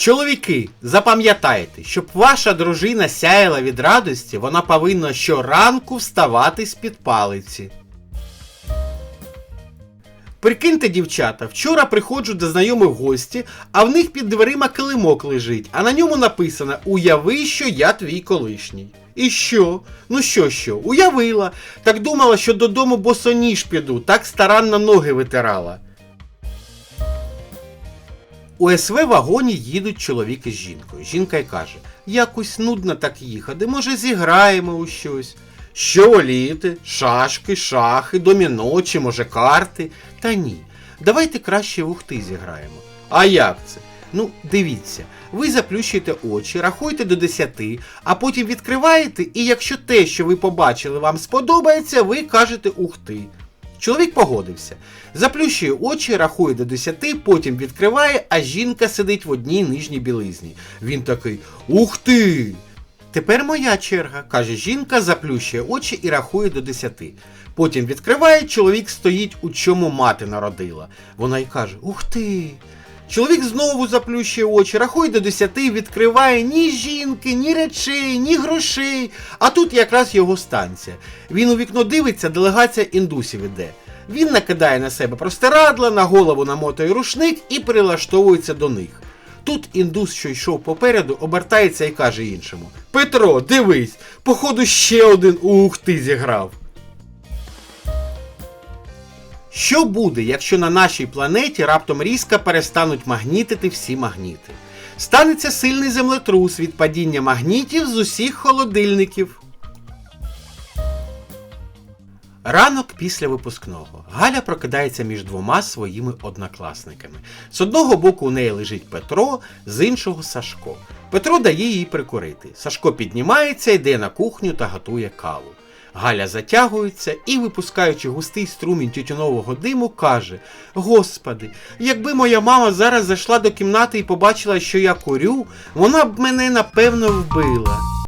Чоловіки, запам'ятайте, щоб ваша дружина сяяла від радості, вона повинна щоранку вставати з-під палиці. Прикиньте, дівчата, вчора приходжу до знайомих гості, а в них під дверима килимок лежить, а на ньому написано Уяви, що я твій колишній. І що? Ну що, що? Уявила. Так думала, що додому босоніж піду, так старанно ноги витирала. У СВ вагоні їдуть чоловік із жінкою. Жінка й каже: якось нудно так їхати, може зіграємо у щось. Що воліти? Шашки, шахи, доміно чи може карти? Та ні. Давайте краще в ухти зіграємо. А як це? Ну, дивіться, ви заплющуєте очі, рахуєте до 10, а потім відкриваєте, і якщо те, що ви побачили, вам сподобається, ви кажете ухти. Чоловік погодився. Заплющує очі, рахує до 10, потім відкриває, а жінка сидить в одній нижній білизні. Він такий Ух ти! Тепер моя черга, каже жінка, заплющує очі і рахує до 10. Потім відкриває, чоловік стоїть, у чому мати народила. Вона й каже: Ух ти! Чоловік знову заплющує очі, рахує до 10, відкриває ні жінки, ні речей, ні грошей. А тут якраз його станція. Він у вікно дивиться, делегація індусів іде. Він накидає на себе простирадла, на голову намотує рушник і прилаштовується до них. Тут індус, що йшов попереду, обертається і каже іншому: Петро, дивись, походу ще один ух ти зіграв. Що буде, якщо на нашій планеті раптом різко перестануть магнітити всі магніти? Станеться сильний землетрус від падіння магнітів з усіх холодильників. Ранок після випускного. Галя прокидається між двома своїми однокласниками. З одного боку у неї лежить Петро, з іншого Сашко. Петро дає їй прикурити. Сашко піднімається, йде на кухню та готує каву. Галя затягується і, випускаючи густий струмінь тютюнового диму, каже: Господи, якби моя мама зараз зайшла до кімнати і побачила, що я курю, вона б мене напевно вбила.